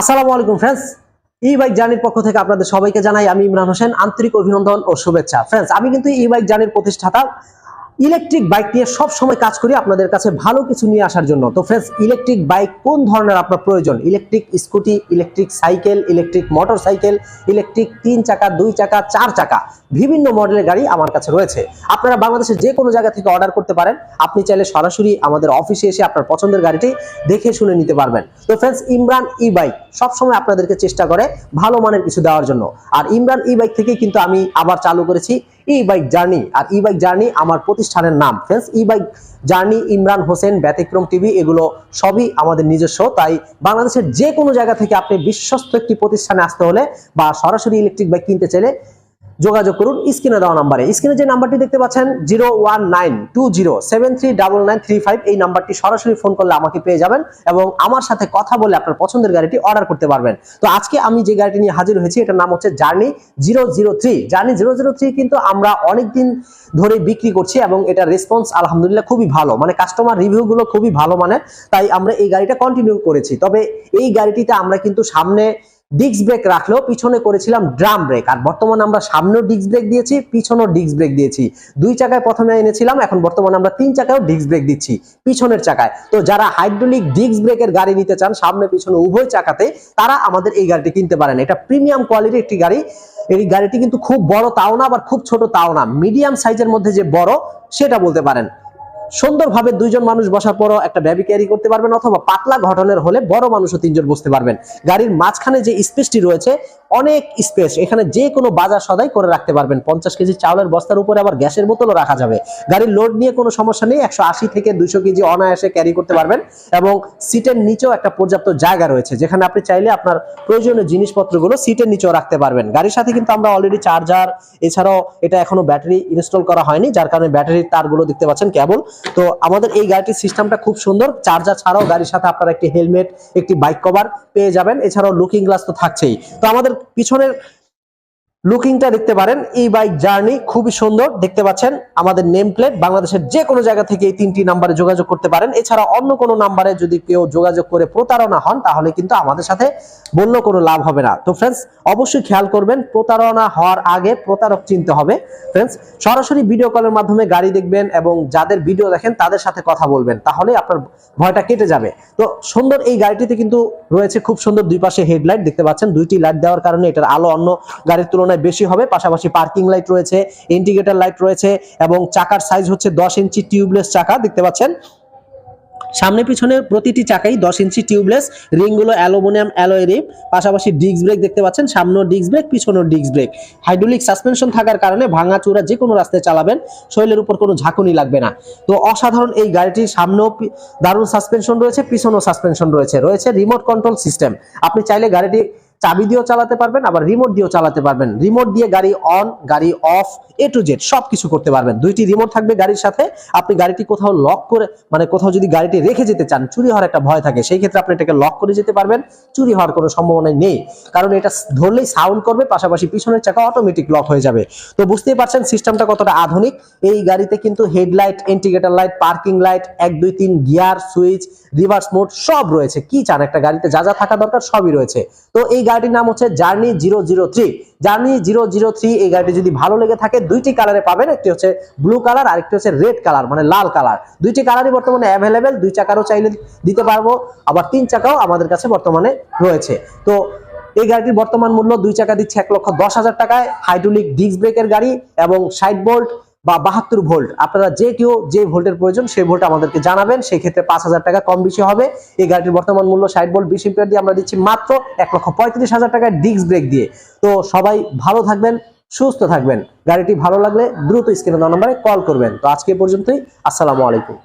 আসসালামু আলাইকুম ফ্রেন্ডস ই বাইক জার্নির পক্ষ থেকে আপনাদের সবাইকে জানাই আমি ইমরান হোসেন। আন্তরিক অভিনন্দন ও শুভেচ্ছা। ফ্রেন্ডস আমি কিন্তু ই বাইক জার্নির প্রতিষ্ঠাতা। ইলেকট্রিক বাইক নিয়ে সব সময় কাজ করি, আপনাদের কাছে ভালো কিছু নিয়ে আসার জন্য। তো ফ্রেন্ডস ইলেকট্রিক বাইক কোন ধরনের আপনার প্রয়োজন? Electric scooty, electric cycle, electric motorcycle electric তিন চাকা, দুই চাকা, চার চাকা, বিভিন্ন মডেলের গাড়ি আমার কাছে রয়েছে। আপনারা বাংলাদেশের যে কোনো জায়গা থেকে অর্ডার করতে পারেন। আপনি চাইলে সরাসরি আমাদের অফিসে এসে আপনার পছন্দের গাড়িটি দেখে শুনে নিতে পারবেন। তো ফ্রেন্ডস ইমরান ই বাইক সবসময় আপনাদেরকে চেষ্টা করে ভালো মানের কিছু দেওয়ার জন্য। আর ইমরান ই বাইক থেকেই কিন্তু আমি আবার চালু করেছি। ই বাইক জার্নি আর ই বাইক জার্নি আমার প্রতিষ্ঠানের নাম। Friends E bike journey Imran Hossain, Byatikrom TV, এগুলো সবই আমাদের নিজস্ব। তাই বাংলাদেশের যে কোনো জায়গা থেকে আপনি বিশ্বস্ত একটি প্রতিষ্ঠানে আসতে হলে বা সরাসরি ইলেকট্রিক বাইক কিনতে চাইলে যোগাযোগ করুন, স্ক্রিনে দেওয়া নাম্বারে। স্ক্রিনে যে নাম্বারটি দেখতে পাচ্ছেন, zero one nine, two zero seven three double nine three five, এই নাম্বারটি সরাসরি ফোন করলে আমাকে পেয়ে যাবেন এবং আমার সাথে কথা বলে আপনার পছন্দের গাড়িটি অর্ডার করতে পারবেন। তো আজকে আমি যে গাড়িটি নিয়ে হাজির হয়েছি, এটার নাম হচ্ছে journey zero zero three. Journey zero zero three কিন্তু আমরা অনেকদিন ধরে বিক্রি করছি এবং এটার রেসপন্স আলহামদুলিল্লাহ খুবই ভালো। মানে কাস্টমার রিভিউগুলো খুবই ভালো মানে তাই আমরা এই গাড়িটা কন্টিনিউ করেছি। তবে এই গাড়িটিতে আমরা কিন্তু সামনে ডিস্ক ব্রেক রাখলেও পিছনে করেছিলাম ড্রাম ব্রেক আর বর্তমানে আমরা সামনেও ডিস্ক ব্রেক দিয়েছি, পিছনেও ডিস্ক ব্রেক দিয়েছি। দুই চাকায় প্রথমে এনেছিলাম, এখন বর্তমানে আমরা তিন চাকায়ও ডিস্ক ব্রেক দিচ্ছি, পিছনের চাকায়। তো যারা হাইড্রোলিক ডিস্ক ব্রেকের গাড়ি নিতে চান, সামনে পিছনে উভয় চাকাতে তারা আমাদের এই গাড়িটি কিনতে পারেন। এটা প্রিমিয়াম কোয়ালিটির একটি গাড়ি। এই গাড়িটি কিন্তু খুব বড় তাও না, আবার খুব ছোট তাও না। মিডিয়াম সাইজের মধ্যে যে বড়, সেটা বলতে পারেন। সুন্দরভাবে দুইজন মানুষ বসার পরও একটা ব্যাবি ক্যারি করতে পারবেন, অথবা পাতলা ঘটনের হলে বড় মানুষও তিনজন বসতে পারবেন। গাড়ির মাঝখানে যে স্পেসটি রয়েছে অনেক স্পেস এখানে যে কোনো বাজার সদাই করে রাখতে পারবেন। পঞ্চাশ কেজি চাউলের বস্তার উপরে আবার গ্যাসের বোতলও রাখা যাবে। গাড়ির লোড নিয়ে কোনো সমস্যা নেই, একশো আশি থেকে দুইশো কেজি অনায়াসে ক্যারি করতে পারবেন এবং সিটের নিচেও একটা পর্যাপ্ত জায়গা রয়েছে, যেখানে আপনি চাইলে আপনার প্রয়োজনীয় জিনিসপত্রগুলো সিটের নিচেও রাখতে পারবেন। গাড়ির সাথে কিন্তু আমরা অলরেডি চার্জার এছাড়াও এটা এখনও ব্যাটারি ইনস্টল করা হয়নি, যার কারণে ব্যাটারির তারগুলো দেখতে পাচ্ছেন কেবল। তো আমাদের এই গাড়িটির সিস্টেমটা খুব সুন্দর চার্জার ছাড়াও গাড়ির সাথে আপনারা একটি হেলমেট একটি বাইক কভার পেয়ে যাবেন, এছাড়াও লুকিং গ্লাস তো থাকছেই। তো আমাদের পিছনের লুকিংটা দেখতে পারেন। এই বাইক জার্নি খুবই সুন্দর। দেখতে পাচ্ছেন, আমাদের নেম প্লেট বাংলাদেশের যে কোনো জায়গা থেকে এই তিনটি নাম্বারে যোগাযোগ করতে পারেন। এছাড়া অন্য কোনো নাম্বারে যদি কেউ যোগাযোগ করে প্রতারণা হন, তাহলে কিন্তু আমাদের সাথে বললেও কোনো লাভ হবে না। তো ফ্রেন্ডস অবশ্যই খেয়াল করবেন, প্রতারণা হওয়ার আগে প্রতারক চিনতে হবে। ফ্রেন্ডস সরাসরি ভিডিও কলের মাধ্যমে গাড়ি দেখবেন এবং যাদের ভিডিও দেখেন, তাদের সাথে কথা বলবেন। তাহলে আপনার ভয়টা কেটে যাবে। তো সুন্দর এই গাড়িটিতে কিন্তু রয়েছে খুব সুন্দর দুই পাশে হেডলাইট দেখতে পাচ্ছেন, দুইটি লাইট দেওয়ার কারণে এটার আলো অন্য গাড়ির তুলনায় বেশি হবে। পাশাপাশি পার্কিং লাইট রয়েছে, ইন্ডিকেটর লাইট রয়েছে এবং চাকার সাইজ হচ্ছে দশ ইঞ্চি টিউবলেস চাকা। দেখতে পাচ্ছেন? সামনে পিছনে প্রতিটি চাকাই দশ ইঞ্চি টিউবলেস রিংগুলো অ্যালুমিনিয়াম অ্যালয় রিম, পাশাপাশি ডিস্ক ব্রেক দেখতে পাচ্ছেন, সামনেও ডিস্ক ব্রেক পিছনেও ডিস্ক ব্রেক হাইড্রোলিক সাসপেনশন থাকার কারণে ভাঙা চূড়া যে কোনো রাস্তায় চালাবেন শৈলের উপর কোনো ঝাঁকুনি লাগবে না। তো অসাধারণ এই গাড়িটির সামনেও দারুণ সাসপেনশন রয়েছে, পিছনেও সাসপেনশন রয়েছে। রয়েছে রিমোট কন্ট্রোল সিস্টেম আপনি চাইলে গাড়িটি চাবি দিয়েও চালাতে পারবেন, আবার রিমোট দিয়েও চালাতে পারবেন। রিমোট দিয়ে গাড়ি অন গাড়ি অফ এ টু জেড সব কিছু করতে পারবেন। দুইটি রিমোট থাকবে গাড়ির সাথে। আপনি গাড়িটি কোথাও লক করে মানে কোথাও যদি গাড়িটি রেখে যেতে চান, চুরি হওয়ার একটা ভয় থাকে, সেই ক্ষেত্রে আপনি এটাকে লক করে যেতে পারবেন। চুরি হওয়ার কোনো সম্ভাবনা নেই, কারণ এটা ধরলেই সাউন্ড করবে, পাশাপাশি পিছনের চাকা অটোমেটিক লক হয়ে যাবে। তো বুঝতেই পারছেন সিস্টেমটা কতটা আধুনিক। এই গাড়িতে কিন্তু headlight indicator light parking light এক, দুই, তিন গিয়ার সুইচ রিভার্স মোড সব রয়েছে। কি চান? একটা গাড়িতে যা যা থাকা দরকার সবই রয়েছে। তো এই গাড়িটির নাম হচ্ছে journey zero zero three journey zero zero three এই গাড়িটি যদি ভালো লেগে থাকে, দুইটি কালারে পাবেন। একটি হচ্ছে ব্লু কালার আর একটি হচ্ছে রেড কালার মানে লাল কালার দুইটি কালারই বর্তমানে অ্যাভেলেবেল দুই চাকারও চাইলে দিতে পারব। আবার তিন চাকাও আমাদের কাছে বর্তমানে রয়েছে। তো এই গাড়িটির বর্তমান মূল্য দুই চাকা দিচ্ছে এক লক্ষ দশ হাজার টাকায়। হাইড্রোলিক ডিস্ক ব্রেকের গাড়ি এবং ষাট ভোল্ট বা বাহাত্তর ভোল্ট। আপনারা যে কেউ যে ভোল্টের প্রয়োজন সেই ভোল্ট আমাদেরকে জানাবেন। সেই ক্ষেত্রে পাঁচ হাজার টাকা কম বেশি হবে। এই গাড়িটির বর্তমান মূল্য ষাট ভোল্ট, বিশ ইম্পিয়ার দিয়ে আমরা দিচ্ছি মাত্র এক লক্ষ পঁয়ত্রিশ হাজার টাকায় ডিস্ক ব্রেক দিয়ে। তো সবাই ভালো থাকবেন, সুস্থ থাকবেন। গাড়িটি ভালো লাগলে দ্রুত স্ক্রিনে দেওয়া নম্বরে কল করবেন। তো আজকে পর্যন্তই। আসসালামু আলাইকুম।